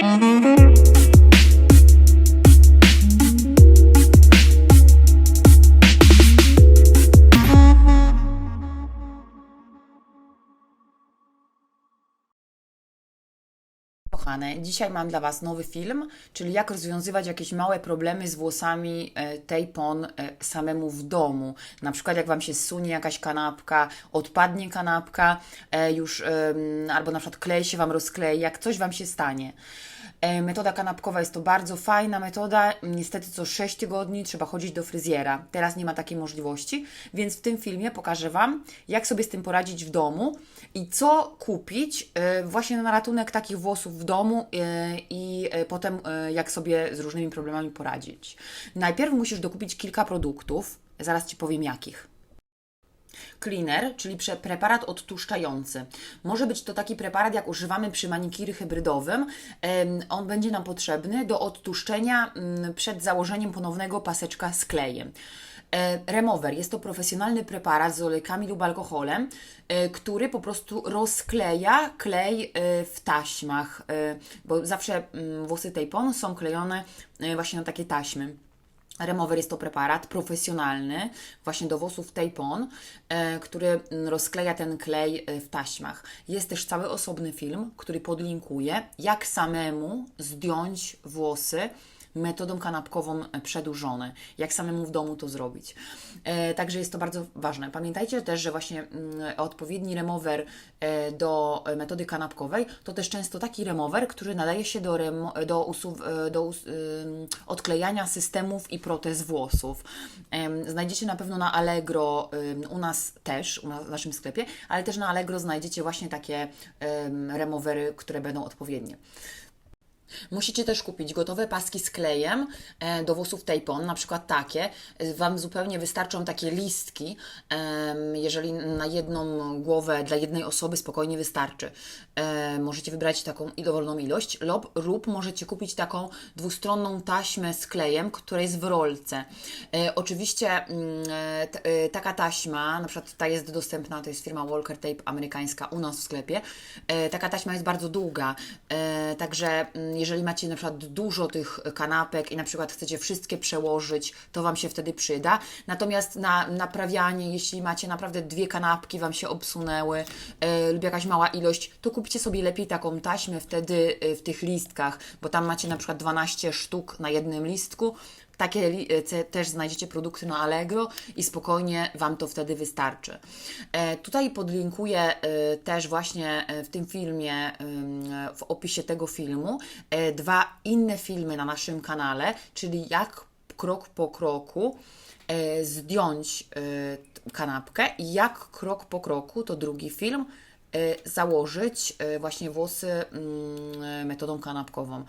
Mm-hmm. Kochane, dzisiaj mam dla Was nowy film, czyli jak rozwiązywać jakieś małe problemy z włosami e, Tejpon e, samemu w domu. Na przykład jak Wam się sunie jakaś kanapka, odpadnie kanapka, e, już albo na przykład klej się Wam rozklei, jak coś Wam się stanie. E, Metoda kanapkowa jest to bardzo fajna metoda. Niestety co 6 tygodni trzeba chodzić do fryzjera. Teraz nie ma takiej możliwości, więc w tym filmie pokażę Wam, jak sobie z tym poradzić w domu i co kupić e, właśnie na ratunek takich włosów w domu e, i potem jak sobie z różnymi problemami poradzić. Najpierw musisz dokupić kilka produktów, zaraz Ci powiem jakich. Cleaner, czyli preparat odtłuszczający. Może być to taki preparat, jak używamy przy manikiry hybrydowym. On będzie nam potrzebny do odtłuszczenia mm, przed założeniem ponownego paseczka z klejem. E, Remover jest to profesjonalny preparat z olejkami lub alkoholem, e, który po prostu rozkleja klej e, w taśmach, bo zawsze mm, włosy Tejpon są klejone właśnie na takie taśmy. Remover jest to preparat profesjonalny, właśnie do włosów Tejpon, e, który rozkleja ten klej e, w taśmach. Jest też cały osobny film, który podlinkuję, jak samemu zdjąć włosy metodą kanapkową przedłużone, jak samemu w domu to zrobić. E, także jest to bardzo ważne. Pamiętajcie też, że właśnie mm, odpowiedni remover e, do metody kanapkowej to też często taki remover, który nadaje się do, remo- do, usuw- e, do us- odklejania systemów i protez włosów. Znajdziecie na pewno na Allegro, u nas też, u nas, w naszym sklepie, ale też na Allegro znajdziecie właśnie takie removery, które będą odpowiednie. Musicie też kupić gotowe paski z klejem e, do włosów Tejpon, na przykład takie. E, Wam zupełnie wystarczą takie listki, jeżeli na jedną głowę dla jednej osoby spokojnie wystarczy. E, Możecie wybrać taką dowolną ilość lub, lub możecie kupić taką dwustronną taśmę z klejem, która jest w rolce. Oczywiście mm, taka taśma, na przykład ta jest dostępna, to jest firma Walker Tape amerykańska u nas w sklepie. Taka taśma jest bardzo długa, także mm, jeżeli macie na przykład dużo tych kanapek i na przykład chcecie wszystkie przełożyć, to Wam się wtedy przyda. Natomiast na naprawianie, jeśli macie naprawdę dwie kanapki Wam się obsunęły e, lub jakaś mała ilość, to kupcie sobie lepiej taką taśmę wtedy e, w tych listkach, bo tam macie na przykład 12 sztuk na jednym listku. Takie e, też znajdziecie produkty na Allegro i spokojnie Wam to wtedy wystarczy. E, tutaj podlinkuję e, też właśnie w tym filmie, w opisie tego filmu, dwa inne filmy na naszym kanale, czyli jak krok po kroku zdjąć kanapkę i jak krok po kroku, to drugi film, założyć e, właśnie włosy mm, metodą kanapkową.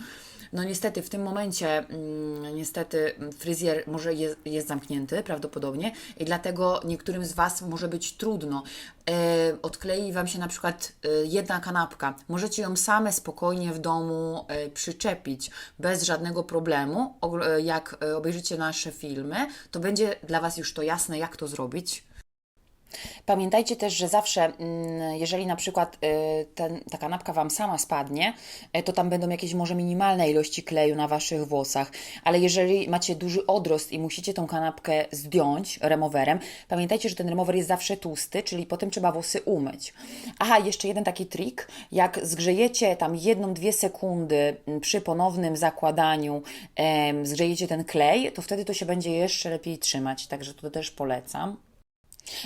No niestety w tym momencie, mm, niestety fryzjer może jest, jest zamknięty prawdopodobnie i dlatego niektórym z Was może być trudno. E, odklei Wam się na przykład jedna kanapka. Możecie ją same spokojnie w domu przyczepić bez żadnego problemu. Jak obejrzycie nasze filmy, to będzie dla Was już to jasne, jak to zrobić. Pamiętajcie też, że zawsze, mm, jeżeli na przykład y, ten, ta kanapka Wam sama spadnie, y, to tam będą jakieś może minimalne ilości kleju na Waszych włosach, ale jeżeli macie duży odrost i musicie tą kanapkę zdjąć remowerem, pamiętajcie, że ten remower jest zawsze tłusty, czyli potem trzeba włosy umyć. Aha, jeszcze jeden taki trik, jak zgrzejecie tam jedną, dwie sekundy mm, przy ponownym zakładaniu, em, zgrzejecie ten klej, to wtedy to się będzie jeszcze lepiej trzymać, także to też polecam.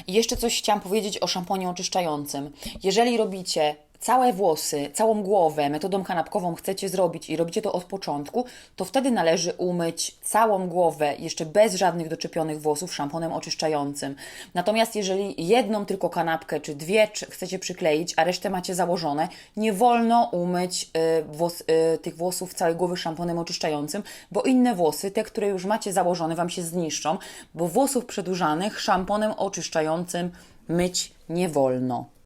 Jeszcze coś chciałam powiedzieć o szamponie oczyszczającym. Jeżeli robicie całe włosy, całą głowę metodą kanapkową chcecie zrobić i robicie to od początku, to wtedy należy umyć całą głowę jeszcze bez żadnych doczepionych włosów szamponem oczyszczającym. Natomiast jeżeli jedną tylko kanapkę czy dwie czy chcecie przykleić, a resztę macie założone, nie wolno umyć y, włos, y, tych włosów całej głowy szamponem oczyszczającym, bo inne włosy, te, które już macie założone, Wam się zniszczą, bo włosów przedłużanych szamponem oczyszczającym myć nie wolno.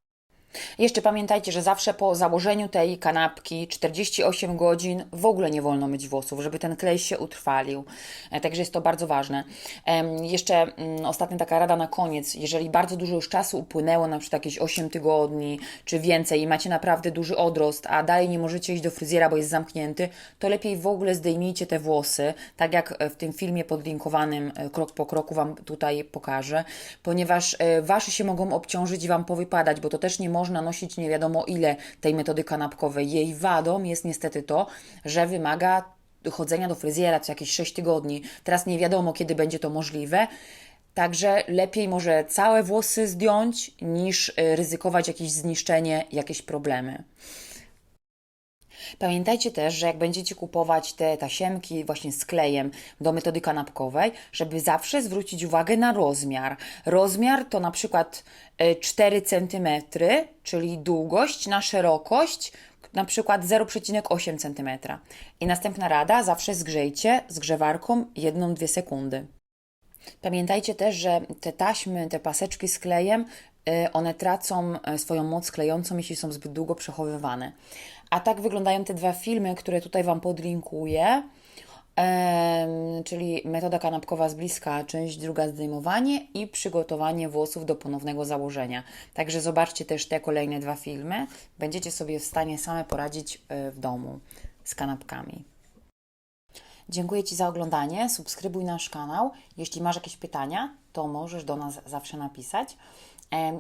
Jeszcze pamiętajcie, że zawsze po założeniu tej kanapki 48 godzin w ogóle nie wolno myć włosów, żeby ten klej się utrwalił. E, Także jest to bardzo ważne. Jeszcze mm, ostatnia taka rada na koniec. Jeżeli bardzo dużo już czasu upłynęło, na przykład jakieś 8 tygodni czy więcej i macie naprawdę duży odrost, a dalej nie możecie iść do fryzjera, bo jest zamknięty, to lepiej w ogóle zdejmijcie te włosy, tak jak e, w tym filmie podlinkowanym e, krok po kroku Wam tutaj pokażę, ponieważ Wasze się mogą obciążyć i Wam powypadać, bo to też nie można nosić nie wiadomo ile tej metody kanapkowej. Jej wadą jest niestety to, że wymaga chodzenia do fryzjera co jakieś 6 tygodni. Teraz nie wiadomo, kiedy będzie to możliwe. Także lepiej może całe włosy zdjąć, niż y, ryzykować jakieś zniszczenie, jakieś problemy. Pamiętajcie też, że jak będziecie kupować te tasiemki właśnie z klejem do metody kanapkowej, żeby zawsze zwrócić uwagę na rozmiar. Rozmiar to na przykład e, 4 cm, czyli długość na szerokość na przykład 0,8 cm. I następna rada, zawsze zgrzejcie zgrzewarką 1-2 sekundy. Pamiętajcie też, że te taśmy, te paseczki z klejem, one tracą e, swoją moc klejącą, jeśli są zbyt długo przechowywane. A tak wyglądają te dwa filmy, które tutaj Wam podlinkuję. Czyli metoda kanapkowa z bliska, część druga zdejmowanie i przygotowanie włosów do ponownego założenia. Także zobaczcie też te kolejne dwa filmy. Będziecie sobie w stanie same poradzić e, w domu z kanapkami. Dziękuję Ci za oglądanie. Subskrybuj nasz kanał. Jeśli masz jakieś pytania, to możesz do nas zawsze napisać.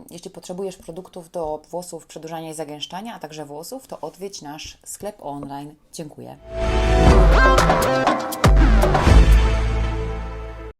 Jeśli potrzebujesz produktów do włosów, przedłużania i zagęszczania, a także włosów, to odwiedź nasz sklep online. Dziękuję.